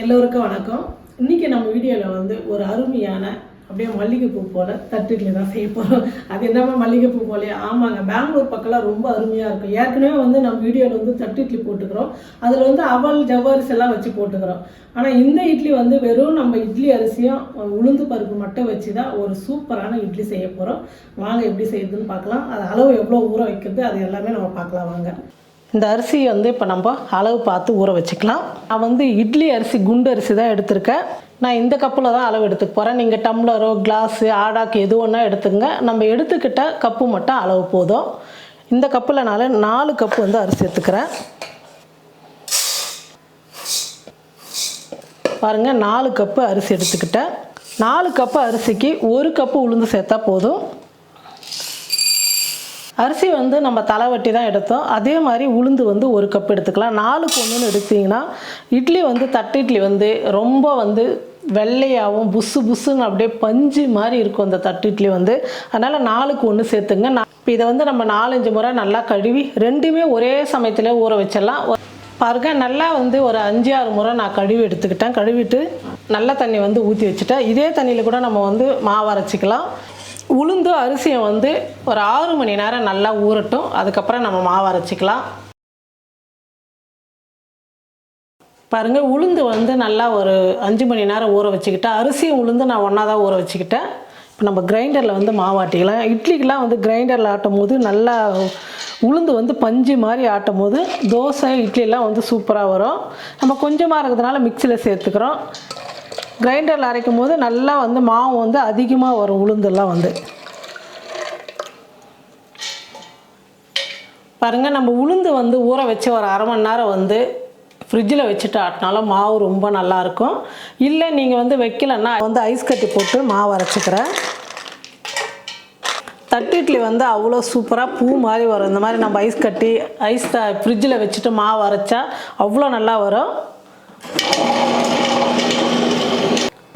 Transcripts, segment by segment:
எல்லோருக்கும் வணக்கம். இன்னைக்கு நம்ம வீடியோவில் வந்து ஒரு அருமையான அப்படியே மல்லிகைப்பூ போல தட்டு இட்லி தான் செய்ய போகிறோம் அது என்னமா மல்லிகைப்பூ போலே ஆமாங்க பெங்களூர் பக்கம்லாம் ரொம்ப அருமையாக இருக்கும். ஏற்கனவே வந்து நம்ம வீடியோவில் வந்து தட்டு இட்லி போட்டுக்கிறோம். அதில் வந்து அவல் ஜவ்வரிசி எல்லாம் வச்சு போட்டுக்கிறோம். ஆனால் இந்த இட்லி வந்து வெறும் நம்ம இட்லி அரிசியும் உளுந்து பருப்பு மட்டும் வச்சு தான் ஒரு சூப்பரான இட்லி செய்ய போகிறோம் வாங்க எப்படி செய்யுதுன்னு பார்க்கலாம். அது அளவு எவ்வளோ ஊற வைக்கிறது அது எல்லாமே நம்ம பார்க்கலாம். வாங்க. இந்த அரிசி வந்து இப்போ நம்ம அளவு பார்த்து ஊற வச்சுக்கலாம். நான் வந்து இட்லி அரிசி குண்டு அரிசி தான் எடுத்திருக்கேன். நான் இந்த கப்பில் தான் அளவு எடுத்துக்க போகிறேன் நீங்கள் டம்ளரோ கிளாஸு ஆடாக்கு எது ஒன்றா எடுத்துங்க நம்ம எடுத்துக்கிட்ட கப்பு மட்டும் அளவு போதும். இந்த கப்பில் நான் நாலு கப்பு வந்து அரிசி எடுத்துக்கிறேன். பாருங்கள் நாலு கப்பு அரிசி எடுத்துக்கிட்டேன். நாலு கப்பு அரிசிக்கு ஒரு கப்பு உளுந்து சேர்த்தா போதும். அரிசி வந்து நம்ம தலைவட்டி தான் எடுத்தோம். அதே மாதிரி உளுந்து வந்து ஒரு கப் எடுத்துக்கலாம். நாலுக்கு ஒன்றுன்னு எடுத்தீங்கன்னா இட்லி வந்து தட்டு இட்லி வந்து ரொம்ப வந்து வெள்ளையாகவும் புசு புசுன்னு அப்படியே பஞ்சு மாதிரி இருக்கும் அந்த தட்டு இட்லி வந்து. அதனால் நாலுக்கு ஒன்று சேர்த்துங்க. நான் இப்போ இதை வந்து நம்ம நாலஞ்சு முறை நல்லா கழுவி ரெண்டுமே ஒரே சமயத்தில் ஊற வச்சிடலாம். பாருங்க நல்லா வந்து ஒரு அஞ்சு ஆறு முறை நான் கழுவி எடுத்துக்கிட்டேன். கழுவிட்டு நல்ல தண்ணி வந்து ஊற்றி வச்சுட்டேன். இதே தண்ணியில் கூட நம்ம வந்து மாவு அரைச்சிக்கலாம். உளுந்து அரிசியை வந்து ஒரு ஆறு மணி நேரம் நல்லா ஊறட்டும். அதுக்கப்புறம் நம்ம மாவு அரைச்சிக்கலாம். பாருங்கள் உளுந்து வந்து நல்லா ஒரு அஞ்சு மணி நேரம் ஊற வச்சுக்கிட்டேன். அரிசியும் உளுந்து நான் ஒன்றா தான் ஊற வச்சுக்கிட்டேன். இப்போ நம்ம கிரைண்டரில் வந்து மாவு ஆட்டிக்கலாம். இட்லிக்கெலாம் வந்து கிரைண்டரில் ஆட்டும் போது நல்லா உளுந்து வந்து பஞ்சு மாதிரி ஆட்டும் போது தோசை இட்லிலாம் வந்து சூப்பராக வரும். நம்ம கொஞ்சமாக இருக்கிறதுனால மிக்சியில் சேர்த்துக்கிறோம். கிரைண்டரில் அரைக்கும் போது நல்லா வந்து மாவு வந்து அதிகமாக வரும் உளுந்தெல்லாம் வந்து. பாருங்கள் நம்ம உளுந்து வந்து ஊற வச்சு ஒரு அரை மணி நேரம் வந்து ஃப்ரிட்ஜில் வச்சுட்டு ஆட்டினாலும் மாவு ரொம்ப நல்லாயிருக்கும் இல்லை நீங்கள் வந்து வைக்கலன்னா வந்து ஐஸ் கட்டி போட்டு மாவு அரைச்சிக்கிறேன். தட்டு இட்லி வந்து அவ்வளோ சூப்பராக பூ மாதிரி வரும். இந்த மாதிரி நம்ம ஐஸ் கட்டி ஐஸ் ஃப்ரிட்ஜில் வச்சுட்டு மாவு அரைச்சா அவ்வளோ நல்லா வரும்.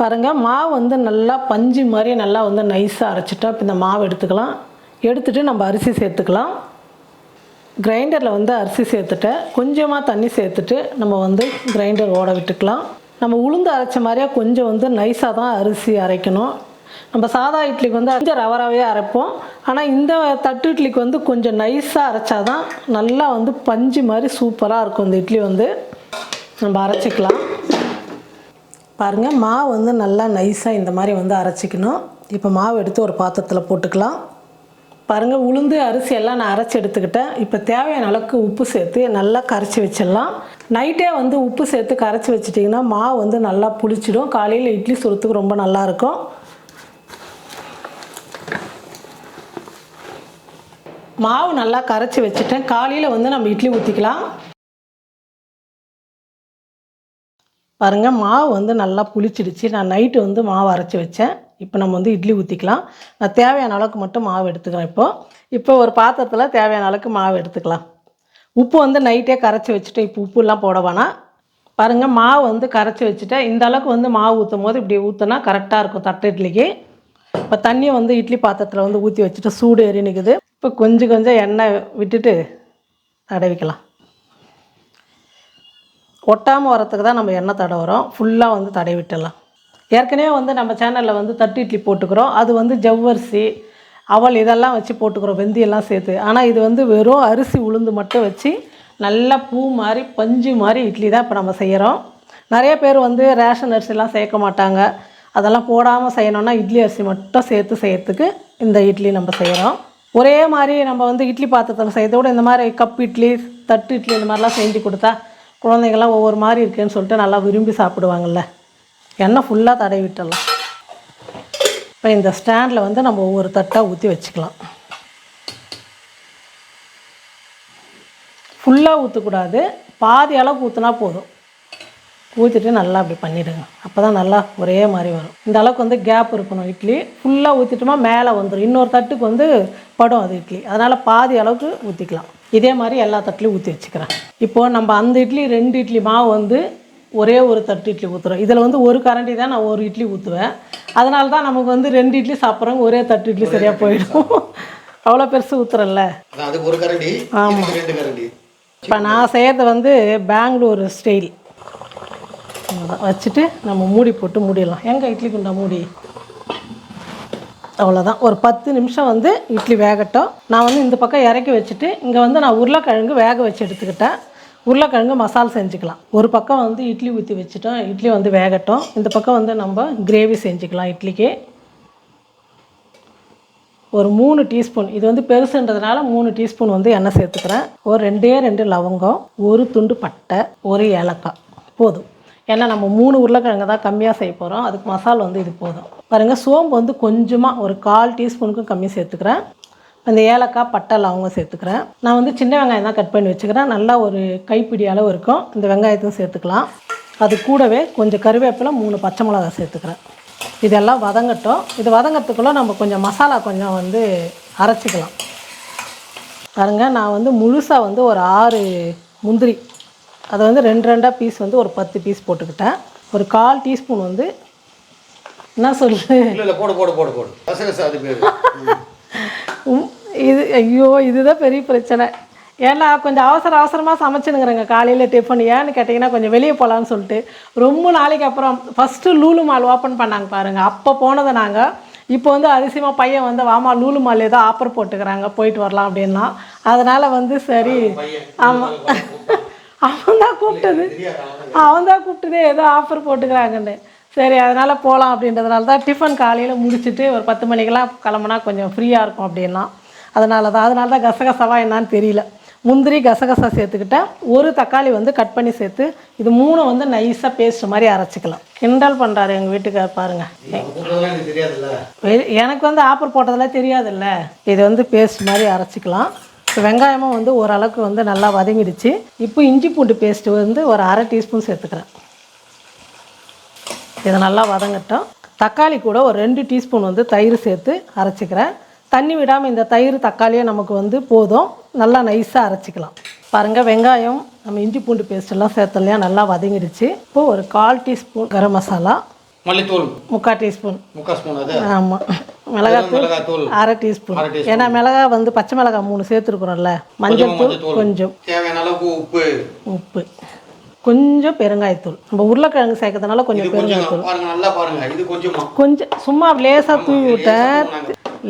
பாருங்கள் மாவு வந்து நல்லா பஞ்சு மாதிரி நல்லா வந்து நைஸாக அரைச்சிட்டா இப்போ இந்த மாவு எடுத்துக்கலாம். எடுத்துகிட்டு நம்ம அரிசி சேர்த்துக்கலாம். கிரைண்டரில் வந்து அரிசி சேர்த்துட்டேன். கொஞ்சமாக தண்ணி சேர்த்துட்டு நம்ம வந்து கிரைண்டர் ஓட விட்டுக்கலாம். நம்ம உளுந்து அரைச்ச மாதிரியே கொஞ்சம் வந்து நைஸாக தான் அரிசி அரைக்கணும். நம்ம சாதா இட்லிக்கு வந்து கொஞ்சம் ரவராகவே அரைப்போம். ஆனால் இந்த தட்டு இட்லிக்கு வந்து கொஞ்சம் நைஸாக அரைச்சாதான் நல்லா வந்து பஞ்சு மாதிரி சூப்பராக இருக்கும் இந்த இட்லி வந்து. நம்ம அரைச்சிக்கலாம். பாருங்கள் மாவு வந்து நல்லா நைஸாக இந்த மாதிரி வந்து அரைச்சிக்கணும். இப்போ மாவு எடுத்து ஒரு பாத்திரத்தில் போட்டுக்கலாம். பாருங்கள் உளுந்து அரிசி எல்லாம் நான் அரைச்சி எடுத்துக்கிட்டேன். இப்போ தேவையான அளவுக்கு உப்பு சேர்த்து நல்லா கரைச்சி வச்சிடலாம். நைட்டே வந்து உப்பு சேர்த்து கரைச்சி வச்சிட்டிங்கன்னா மாவு வந்து நல்லா புளிச்சிடும். காலையில் இட்லி சுடுறதுக்கு ரொம்ப நல்லாயிருக்கும் மாவு நல்லா கரைச்சி வச்சுட்டேன். காலையில் வந்து நம்ம இட்லி ஊற்றிக்கலாம் பாருங்கள் மாவு வந்து நல்லா புளிச்சிடுச்சு. நான் நைட்டு வந்து மாவு அரைச்சி வச்சேன். இப்போ நம்ம வந்து இட்லி ஊற்றிக்கலாம் நான் தேவையான அளவுக்கு மட்டும் மாவு எடுத்துக்கிறேன் இப்போது இப்போ ஒரு பாத்திரத்தில் தேவையான அளவுக்கு மாவு எடுத்துக்கலாம். உப்பு வந்து நைட்டே கரைச்சி வச்சுட்டு இப்போ உப்புலாம் போட வேணாம். பாருங்கள் மாவு வந்து கரைச்சி வச்சுட்டேன். இந்த அளவுக்கு வந்து மாவு ஊற்றும் போது இப்படி ஊற்றினா கரெக்டாக இருக்கும் தட்டை இட்லிக்கு. இப்போ தண்ணியை வந்து இட்லி பாத்திரத்தில் வந்து ஊற்றி வச்சுட்டு சூடு எரி நிற்குது இப்போ கொஞ்சம் கொஞ்சம் எண்ணெய் விட்டுட்டு தடவிக்கலாம். ஒட்டாமல் வரத்துக்கு தான் நம்ம எண்ணெய் தடவுறோம். ஃபுல்லாக வந்து தடை விட்டுடலாம் ஏற்கனவே வந்து நம்ம சேனலில் வந்து தட்டு இட்லி போட்டுக்கிறோம். அது வந்து ஜவ்வரிசி அவல் இதெல்லாம் வச்சு போட்டுக்கிறோம். வெந்தயெல்லாம் சேர்த்து. ஆனால் இது வந்து வெறும் அரிசி உளுந்து மட்டும் வச்சு நல்லா பூ மாதிரி பஞ்சு மாதிரி இட்லி தான் இப்போ நம்ம செய்கிறோம் நிறைய பேர் வந்து ரேஷன் அரிசிலாம் சேர்க்க மாட்டாங்க. அதெல்லாம் போடாமல் செய்யணும்னா இட்லி அரிசி மட்டும் சேர்த்து செய்யறதுக்கு இந்த இட்லி நம்ம செய்கிறோம் ஒரே மாதிரி நம்ம வந்து இட்லி பாத்திரத்தில் செய்யறத விட இந்த மாதிரி கப் இட்லி தட்டு இட்லி இந்த மாதிரிலாம் செஞ்சு கொடுத்தா குழந்தைங்கள்லாம் ஒவ்வொரு மாதிரி இருக்குன்னு சொல்லிட்டு நல்லா விரும்பி சாப்பிடுவாங்கள்ல எண்ணெய் ஃபுல்லாக தடவி விட்டுடலாம் இப்போ இந்த ஸ்டாண்டில் வந்து நம்ம ஒவ்வொரு தட்டாக ஊற்றி வச்சுக்கலாம். ஃபுல்லாக ஊற்றக்கூடாது பாதி அளவுக்கு ஊற்றினா போதும். ஊற்றிட்டு நல்லா அப்படி பண்ணிவிடுங்க அப்போ தான் நல்லா ஒரே மாதிரி வரும். இந்த அளவுக்கு வந்து கேப் இருக்கணும் இட்லி. ஃபுல்லாக ஊற்றிட்டோமா மேலே வந்துடும் இன்னொரு தட்டுக்கு வந்து படும் அது இட்லி. அதனால் பாதி அளவுக்கு ஊற்றிக்கலாம் இதே மாதிரி எல்லா தட்டுலையும் ஊற்றி வச்சுக்கிறேன். இப்போது நம்ம அந்த இட்லி ரெண்டு இட்லி மாவு வந்து ஒரே ஒரு தட்டு இட்லி ஊற்றுறோம் இதில் வந்து ஒரு கரண்டி தான் நான் ஒரு இட்லி ஊற்றுவேன் அதனால தான் நமக்கு வந்து ரெண்டு இட்லி சாப்பிட்றவங்க ஒரே தட்டு இட்லி சரியாக போயிடும். அவ்வளோ பெருசு ஊற்றுறல்ல கரண்டி இப்போ நான் செய்கிறது வந்து பெங்களூர் ஸ்டைல் வச்சுட்டு நம்ம மூடி போட்டு மூடிடலாம். எங்கே இட்லி குண்டா மூடி? அவ்வளோதான் ஒரு பத்து நிமிஷம் வந்து இட்லி வேகட்டும். நான் வந்து இந்த பக்கம் இறக்கி வச்சுட்டு இங்கே வந்து நான் உருளைக்கிழங்கு வேக வச்சு எடுத்துக்கிட்டேன். உருளைக்கிழங்கு மசால் செஞ்சுக்கலாம். ஒரு பக்கம் வந்து இட்லி ஊற்றி வச்சுட்டோம். இட்லி வந்து வேகட்டும். இந்த பக்கம் வந்து நம்ம கிரேவி செஞ்சுக்கலாம் இட்லிக்கு. ஒரு மூணு டீஸ்பூன் இது வந்து பெருசுன்றதுனால மூணு டீஸ்பூன் வந்து எண்ணெய் சேர்த்துக்கிறேன். ஒரு ரெண்டே ரெண்டு லவங்கம் ஒரு துண்டு பட்டை ஒரு ஏலக்காய். போதும். ஏன்னா நம்ம மூணு உருளைக்கிழங்கு தான் கம்மியாக செய்ய போகிறோம் அதுக்கு மசால் வந்து இது போதும். பாருங்கள் சோம்பு வந்து கொஞ்சமாக ஒரு கால் டீஸ்பூனுக்கும் கம்மி சேர்த்துக்கிறேன். அந்த ஏலக்காய் பட்டை லவங்கம் சேர்த்துக்கிறேன். நான் வந்து சின்ன வெங்காயம் தான் கட் பண்ணி வச்சுக்கிறேன். நல்லா ஒரு கைப்பிடி அளவு இருக்கும். இந்த வெங்காயத்தையும் சேர்த்துக்கலாம். அது கூடவே கொஞ்சம் கருவேப்பிலை மூணு பச்சை மிளகாய் சேர்த்துக்கிறேன். இதெல்லாம் வதங்கட்டும். இது வதங்கிறதுக்குள்ளே நம்ம கொஞ்சம் மசாலா கொஞ்சம் வந்து அரைச்சிக்கலாம். பாருங்கள் நான் வந்து முழுசாக வந்து ஒரு ஆறு முந்திரி அதை வந்து ரெண்டு ரெண்டாக பீஸ் வந்து ஒரு பத்து பீஸ் போட்டுக்கிட்டேன். ஒரு கால் டீஸ்பூன் வந்து என்ன சொல்லு இல்ல இல்ல போடு போடு போடு போடு. கசகசா அது பேரு. உம், இது ஐயோ இதுதான் பெரிய பிரச்சனை. ஏன்னா கொஞ்சம் அவசர அவசரமாக சமைச்சுனுங்கிறேங்க காலையில் டிஃபன் ஏன்னு கேட்டிங்கன்னா கொஞ்சம் வெளியே போகலான்னு சொல்லிட்டு ரொம்ப நாளைக்கு அப்புறம் ஃபஸ்ட்டு லூலு மால் ஓப்பன் பண்ணாங்க பாருங்கள் அப்போ போனதை நாங்கள் இப்போ வந்து அதிசயமாக பையன் வந்து வாமா லூலு மால் ஏதோ ஆஃபர் போட்டுக்கிறாங்க போயிட்டு வரலாம் அப்படின்னா. அதனால் வந்து சரி. ஆமாம் அவன் தான் கூப்பிட்டது. அவன் தான் கூப்பிட்டதே ஏதோ ஆஃபர் போட்டுக்கிறாங்கன்னு. சரி அதனால் போகலாம் அப்படின்றதுனால தான் டிஃபன் காலையில் முடிச்சுட்டு ஒரு பத்து மணிக்கெல்லாம் கிளம்புனா கொஞ்சம் ஃப்ரீயாக இருக்கும் அப்படின்னா அதனால தான் அதனால தான் கசகசாவா என்னான்னு தெரியல. முந்திரி கசகசா சேர்த்துக்கிட்டேன் ஒரு தக்காளி வந்து கட் பண்ணி சேர்த்து இது மூணு வந்து நைஸாக பேஸ்ட் மாதிரி அரைச்சிக்கலாம். கிண்டல் பண்ணுறாரு எங்கள் வீட்டுக்கார் கூப்பிட்டதெல்லாம் எனக்கு வந்து ஆப்பர் போட்டதெல்லாம் தெரியாதுல்ல. இது வந்து பேஸ்ட் மாதிரி அரைச்சிக்கலாம். இப்போ வெங்காயமும் வந்து ஓரளவுக்கு வந்து நல்லா வதங்கிடுச்சு. இப்போ இஞ்சி பூண்டு பேஸ்ட்டு வந்து ஒரு அரை டீஸ்பூன் சேர்த்துக்கிறேன். இதை நல்லா வதங்கட்டும். தக்காளி கூட ஒரு ரெண்டு டீஸ்பூன் வந்து தயிர் சேர்த்து அரைச்சிக்கிறேன். தண்ணி விடாமல் இந்த தயிர் தக்காளியே நமக்கு வந்து போதும். நல்லா நைஸாக அரைச்சிக்கலாம். பாருங்கள் வெங்காயம் நம்ம இஞ்சி பூண்டு பேஸ்ட்டெல்லாம் சேர்த்தலையா நல்லா வதங்கிடுச்சு. இப்போது ஒரு கால் டீஸ்பூன் கரம் மசாலா. மல்லித்தூள். முக்கால் டீஸ்பூன். முக்கால் ஸ்பூன் அது? ஆமாம் மிளகாத்தூள் மிளகாத்தூள்? அரை டீஸ்பூன். ஏன்னா மிளகா வந்து பச்சை மிளகாய் மூணு சேர்த்துருக்குறோம்ல. மஞ்சள் தூள். கொஞ்சம் தேவையான அளவுக்கு உப்பு. உப்பு. கொஞ்சம் பெருங்காயத்தூள். நம்ம உருளைக்கிழங்கு சேர்க்கறதுனால கொஞ்சம் கொஞ்சம் பெருங்காயத்தூள். பாருங்க நல்லா பாருங்க. இது கொஞ்சமா. கொஞ்சம் சும்மா லேசாக தூவி விட்டேன்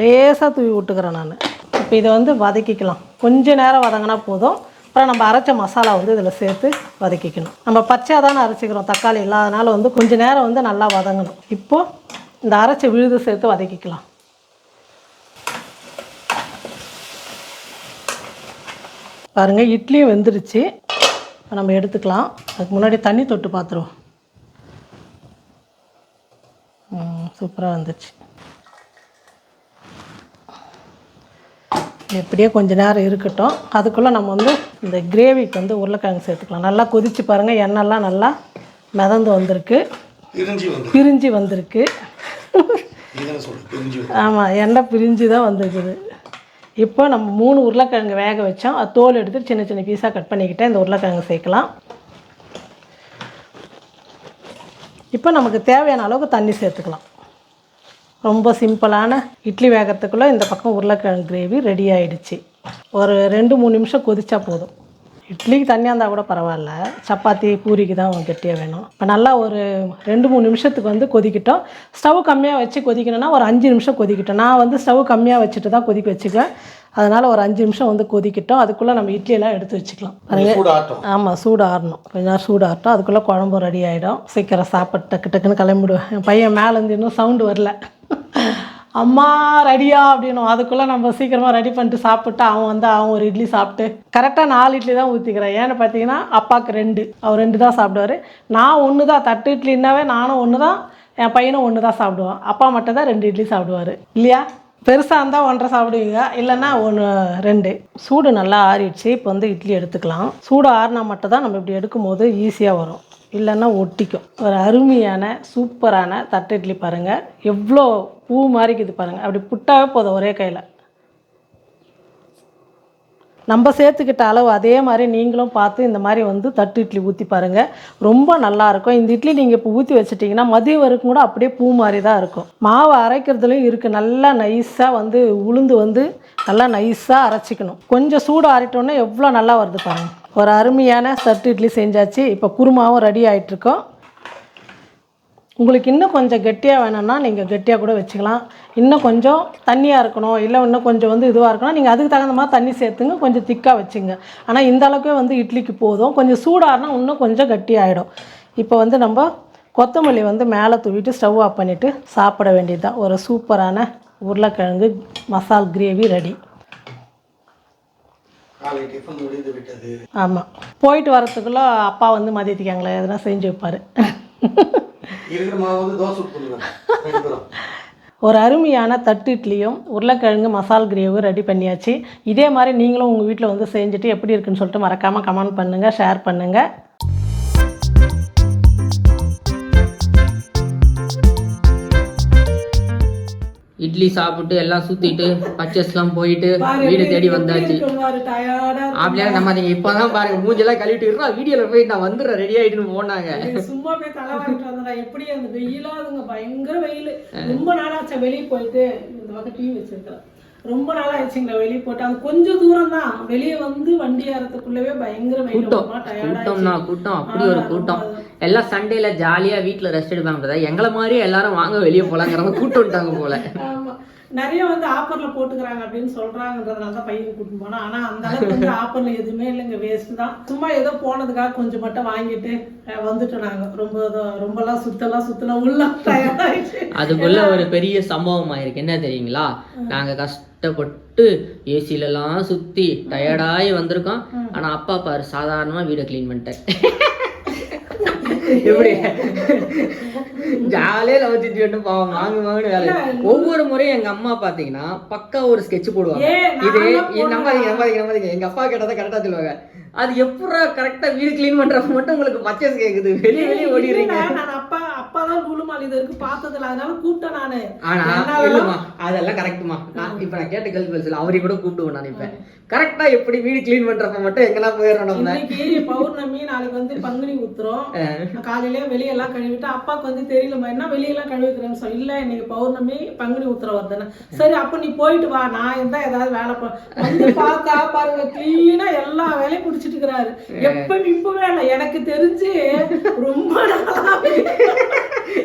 லேசாக தூவி விட்டுக்கிறேன் நான். இப்போ இதை வந்து வதக்கிக்கலாம். கொஞ்ச நேரம் வதங்கினா போதும். அப்புறம் நம்ம அரைச்ச மசாலா வந்து இதில் சேர்த்து வதக்கிக்கணும். நம்ம பச்சையாக தானே அரைச்சிக்கிறோம் தக்காளி இல்லாதனால வந்து கொஞ்ச நேரம் வந்து நல்லா வதங்கணும். இப்போது இந்த அரைச்ச விழுது சேர்த்து வதக்கிக்கலாம். பாருங்கள் இட்லியும் வெந்துருச்சு. இப்போ நம்ம எடுத்துக்கலாம். அதுக்கு முன்னாடி தண்ணி தொட்டு பார்த்துருவோம். சூப்பராக வந்துச்சு எப்படியே கொஞ்ச நேரம் இருக்கட்டும். அதுக்குள்ளே நம்ம வந்து இந்த கிரேவிக்கு வந்து உருளைக்கிழங்கு சேர்த்துக்கலாம். நல்லா கொதிச்சு பாருங்கள் எண்ணெய்லாம் நல்லா மிதந்து வந்திருக்கு. பிரிஞ்சு வந்து பிரிஞ்சு வந்திருக்கு. ஆமாம் எண்ணெய் பிரிஞ்சு தான் வந்திருக்குது. இப்போ நம்ம மூணு உருளைக்கிழங்கு வேக வச்சோம். அது தோல் எடுத்து சின்ன சின்ன பீஸாக கட் பண்ணிக்கிட்டேன் இந்த உருளைக்கிழங்கு சேர்க்கலாம். இப்போ நமக்கு தேவையான அளவுக்கு தண்ணி சேர்த்துக்கலாம். ரொம்ப சிம்பிளான இட்லி வேகத்துக்குள்ளே இந்த பக்கம் உருளைக்கிழங்கு கிரேவி ரெடி ஆயிடுச்சு. ஒரு ரெண்டு மூணு நிமிஷம் கொதிச்சா போதும். இட்லிக்கு தண்ணியாக இருந்தால் கூட பரவாயில்ல. சப்பாத்தி பூரிக்கு தான் கெட்டியாக வேணும். இப்போ நல்லா ஒரு ரெண்டு மூணு நிமிஷத்துக்கு வந்து கொதிக்கிட்டோம். ஸ்டவ் கம்மியாக வச்சு கொதிக்கணும்னா ஒரு அஞ்சு நிமிஷம் கொதிக்கிட்டோம். நான் வந்து ஸ்டவ் கம்மியாக வச்சுட்டு தான் கொதிக்க வச்சுக்குவேன். அதனால் ஒரு அஞ்சு நிமிஷம் வந்து கொதிக்கிட்டோம். அதுக்குள்ளே நம்ம இட்லியெல்லாம் எடுத்து வச்சுக்கலாம். ஆமாம் சூடு ஆறணும் கொஞ்ச நேரம் சூடு ஆறட்டும் அதுக்குள்ளே குழம்பு ரெடி ஆகிடும் சீக்கிரம் சாப்பிட்டு டக்கு டக்குன்னு கிளம்பிடுவேன். பையன் மேலேருந்து இன்னும் சவுண்டு வரல. அம்மா ரெடியா அப்படின்னும். அதுக்குள்ளே நம்ம சீக்கிரமாக ரெடி பண்ணிட்டு சாப்பிட்டு அவன் வந்து அவன் ஒரு இட்லி சாப்பிட்டு கரெக்டாக நாலு இட்லி தான் ஊற்றிக்கிறேன் ஏன்னு பார்த்தீங்கன்னா அப்பாவுக்கு ரெண்டு. அவர் ரெண்டு தான் சாப்பிடுவார். நான் ஒன்று தான். தட்டு இட்லின்னாவே நானும் ஒன்று தான் என் பையனும் ஒன்று தான் சாப்பிடுவான். அப்பா மட்டும் தான் ரெண்டு இட்லி சாப்பிடுவார். இல்லையா? பெருசாக இருந்தால் ஒன்றரை சாப்பிடுவீங்க. இல்லைன்னா ஒன்று ரெண்டு. சூடு நல்லா ஆறிடுச்சு. இப்போ வந்து இட்லி எடுத்துக்கலாம். சூடு ஆறினா மட்டும் தான் நம்ம இப்படி எடுக்கும்போது ஈஸியாக வரும். இல்லைன்னா ஒட்டிக்கும். ஒரு அருமையான சூப்பரான தட்டு இட்லி பாருங்கள் எவ்வளோ பூ மாறிக்குது பாருங்கள் அப்படி புட்டாவே போதும் ஒரே கையில். நம்ம சேர்த்துக்கிட்ட அளவு அதே மாதிரி நீங்களும் பார்த்து இந்த மாதிரி வந்து தட்டு இட்லி ஊற்றி பாருங்கள் ரொம்ப நல்லா இருக்கும். இந்த இட்லி நீங்கள் இப்போ ஊற்றி வச்சுட்டிங்கன்னா மதியம் வரைக்கும் கூட அப்படியே பூ மாதிரி தான் இருக்கும். மாவு அரைக்கிறதுலையும் இருக்குது நல்லா நைஸாக வந்து உளுந்து வந்து நல்லா நைஸாக அரைச்சிக்கணும். கொஞ்சம் சூடு ஆறிட்டோன்னே எவ்வளோ நல்லா வருது பாருங்கள் ஒரு அருமையான தட்டு இட்லி செஞ்சாச்சு. இப்போ குருமாவும் ரெடி ஆகிட்டுருக்கோம் உங்களுக்கு இன்னும் கொஞ்சம் கெட்டியாக வேணும்னா நீங்கள் கெட்டியாக கூட வச்சுக்கலாம். இன்னும் கொஞ்சம் தண்ணியாக இருக்கணும். இல்லை இன்னும் கொஞ்சம் வந்து இதுவாக இருக்கணும். நீங்கள் அதுக்கு தகுந்த மாதிரி தண்ணி சேர்த்துங்க. கொஞ்சம் திக்காக வச்சுங்க. ஆனால் இந்த அளவுக்கே வந்து இட்லிக்கு போதும். கொஞ்சம் சூடானா இன்னும் கொஞ்சம் கட்டியாயிடும். இப்போ வந்து நம்ம கொத்தமல்லி வந்து மேலே தூவிட்டு ஸ்டவ் ஆஃப் பண்ணிவிட்டு சாப்பிட வேண்டியது தான் ஒரு சூப்பரான உருளைக்கிழங்கு மசால் கிரேவி ரெடி. ஆமாம் போயிட்டு வரத்துக்குள்ளே அப்பா வந்து மதியத்துக்காங்களே எதனா செஞ்சு வைப்பார். இருக்கிற மாவு வந்து தோசை ஒரு அருமையான தட்டு இட்லியும் உருளைக்கிழங்கு மசால் கிரேவும் ரெடி பண்ணியாச்சு. இதே மாதிரி நீங்களும் உங்கள் வீட்டில் வந்து செஞ்சுட்டு எப்படி இருக்குன்னு சொல்லிட்டு மறக்காமல் கமெண்ட் பண்ணுங்கள் ஷேர் பண்ணுங்கள் இட்லி சாப்பிட்டு எல்லாம் சுத்திட்டு பர்ச்சேஸ்லாம் போயிட்டு வீடு தேடி வந்தாச்சு. அப்படியே நம்ம நீங்க இப்பதான் பாருங்க மூஞ்செல்லாம் கழுவிட்டு இருக்கோம் வீடியோல போய் நான் வந்துடுறேன் ரெடி ஆயிட்டுன்னு போனாங்க. சும்மா போய் தலை வாங்கிட்டு வந்தா எப்படி அந்த வெயிலா அதுங்க பயங்கர வெயில். ரொம்ப நாளாச்சா வெளியே போயிட்டு இந்த பக்கம் டிவி வச்சிருக்கிறேன். ரொம்ப நாள் ஆயிடுச்சுங்களா வெளியே போட்டு அது கொஞ்சம் தூரம் தான் வெளியே வந்து வண்டி ஏறதுக்குள்ளவே பயங்கர வெயில். கூட்டம். கூட்டம்னா கூட்டம். அப்படி ஒரு கூட்டம். எல்லாம் சண்டேல ஜாலியா வீட்ல ரெஸ்ட் எடுப்பாங்க எங்களை மாதிரியே எல்லாரும் வாங்க வெளியே போலாங்கிறவங்க கூட்டம் விட்டாங்க போல. நிறைய வந்து ஆஃபர்ல போட்டுக்கிறாங்க அப்படின்னு சொல்றாங்கன்றதுனால தான் பையன் கூட்டிட்டு போனா ஆனா அந்த அளவுக்கு வந்து ஆஃபர்ல எதுவுமே இல்லைங்க வேஸ்ட் தான். சும்மா ஏதோ போனதுக்காக கொஞ்சம் மட்டும் வாங்கிட்டு வந்துட்டோம் நாங்க. ரொம்ப ரொம்பலாம் சுத்தலாம் சுத்தலாம் உள்ள ஆயிடுச்சு அதுக்குள்ள ஒரு பெரிய சம்பவம் ஆயிருக்கு. என்ன தெரியுங்களா? நாங்க கஷ்டப்பட்டு ஏசில எல்லாம் சுத்தி டயர்டாகி வந்திருக்கோம். ஆனா அப்பா பாரு சாதாரணமா வீடை க்ளீன் பண்ணிட்டேன் எப்படி? ஜாலியா லவ் வந்து பாவம். வாங்க வாங்கன்னு வேலை ஒவ்வொரு முறையும் எங்க அம்மா பாத்தீங்கன்னா பக்கா ஒரு ஸ்கெட்ச் போடுவாங்க. இது நம்பாதீங்க நம்பாதீங்க நம்பாதீங்க. எங்க அப்பா கேட்டதை கரெக்டா சொல்லுவாங்க. அது எப்படா கரெக்டா வீடு க்ளீன் பண்றப்ப மட்டும் உங்களுக்கு பர்ச்சேஸ் கேக்குது. வெளியே வெளியே நான் அப்பா அப்பா தான் குளுமால் இது வரைக்கும் பார்த்ததில்ல. அதனால கூப்பிட்டேன் நானு. ஆனா இல்லம்மா அதெல்லாம் கரெக்ட்மா நான் இப்ப நான் கேட்ட கேள்வி பதில் அவரையும் கூட கூப்பிடுவேன் நான் இப்ப. கரெக்டா எப்படி வீடு க்ளீன் பண்றப்ப மட்டும் எங்கெல்லாம் போயிடுறோம் நம்ம. இன்னைக்கு பௌர்ணமி நாளைக்கு வந்து பங்குனி உத்திரம் காலையில வெளியெல்லாம் கழுவிட்டு அப்பாவுக்கு வந்து தெரியலம்மா என்ன வெளியெல்லாம் கழுவிக்கிறேன்னு சொல்லி இல்ல இன்னைக்கு பௌர்ணமி பங்குனி உத்திரம் வருதுன்னு. சரி அப்ப நீ போயிட்டு வா. நான் இருந்தா ஏதாவது வேலை வந்து பார்த்தா பாருங்க கிளீனா எல்லா வேலையும் இருக்கிறாரு எப்ப இப்பவே இல்லை எனக்கு தெரிஞ்சு ரொம்ப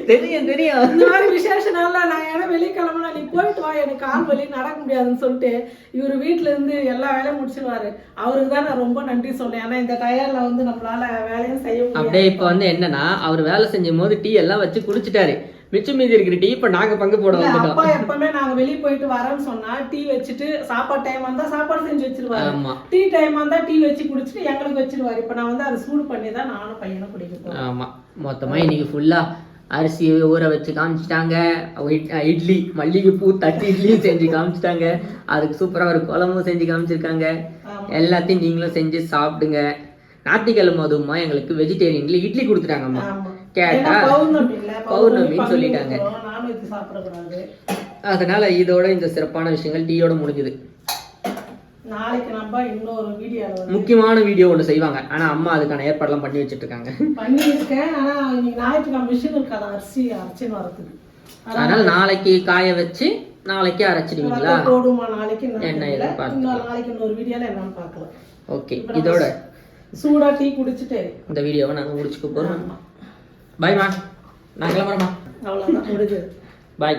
தெரியும் தெரியும். இந்த மாதிரி விசேஷ நாள்ல நான் ஏன்னா வெளியே கிளம்புனா நீ போயிட்டு வா எனக்கு கால் வலி நடக்க முடியாதுன்னு சொல்லிட்டு இவர் வீட்ல இருந்து எல்லா வேலையும் முடிச்சிருவாரு. அவருக்கு தான் நான் ரொம்ப நன்றி சொல்றேன். ஏன்னா இந்த டயர்ல வந்து நம்மளால வேலையும் செய்ய முடியாது. அப்படியே இப்ப வந்து என்னன்னா அவர் வேலை செஞ்சும் போது டீ எல்லாம் வச்சு குடிச்சிட்டாரு. மிச்சம் மீதி இருக்கிற டீ இப்ப நாங்க பங்கு போட வந்துட்டோம். அப்பா எப்பவுமே நாங்க வெளியே போயிட்டு வரோம்னு சொன்னா டீ வச்சுட்டு சாப்பாடு டைம் வந்தா சாப்பாடு செஞ்சு வச்சிருவாரு. ஆமா. டீ டைம் வந்தா டீ வச்சு குடிச்சிட்டு எங்களுக்கு வச்சிருவாரு. இப்ப நான் வந்து அதை சூடு பண்ணி தான் நானும் பையனும் குடிக்க போறேன் ஆமா. மொத்தமா இன்னைக்கு ஃபுல்லா அரிசி ஊற வச்சு காமிச்சிட்டாங்க. இட்- இட்லி மல்லிகைப்பூ தட்டு இட்லியும் செஞ்சு காமிச்சிட்டாங்க. அதுக்கு சூப்பரா ஒரு குழம்பும் செஞ்சு காமிச்சிருக்காங்க. எல்லாத்தையும் நீங்களும் செஞ்சு சாப்பிடுங்க. ஞாயிற்றுக்கிழமை அதுவுமா எங்களுக்கு வெஜிடேரியன்ல இட்லி கொடுத்துட்டாங்கம்மா. கேட்டா பௌர்ணமின்னு சொல்லிட்டாங்க. அதனால இதோட இந்த சிறப்பான விஷயங்கள் டீயோட முடிஞ்சுது. நாளைக்கு நம்ம இன்னொரு வந்து முக்கியமான வீடியோ ஒன்று செய்வாங்க. ஆனா அம்மா அதுக்கான ஏற்பாடெல்லாம் பண்ணி வச்சுட்டு இருக்காங்க பண்ணியிருக்கேன். ஆனா இன்னைக்கு ஞாயிற்றுக்கிழமை மிஷின் இருக்காது. அரிசி அரைச்சின்னு வரதுக்கு அதனால நாளைக்கு காய வச்சு நாளைக்கு அரைச்சிடுவீங்களா? போடுமா நாளைக்கு? என்ன நாளைக்கு இன்னொரு வீடியோல என்னன்னு பார்க்கலாம். ஓகே இதோட சூடா டீ குடிச்சிட்டு இந்த வீடியோவை நாங்கள் முடிச்சுக்க போகிறோம் பாய்மா நான் கிளம்புறேம்மா அவ்வளவுதான் முடிஞ்சது பாய்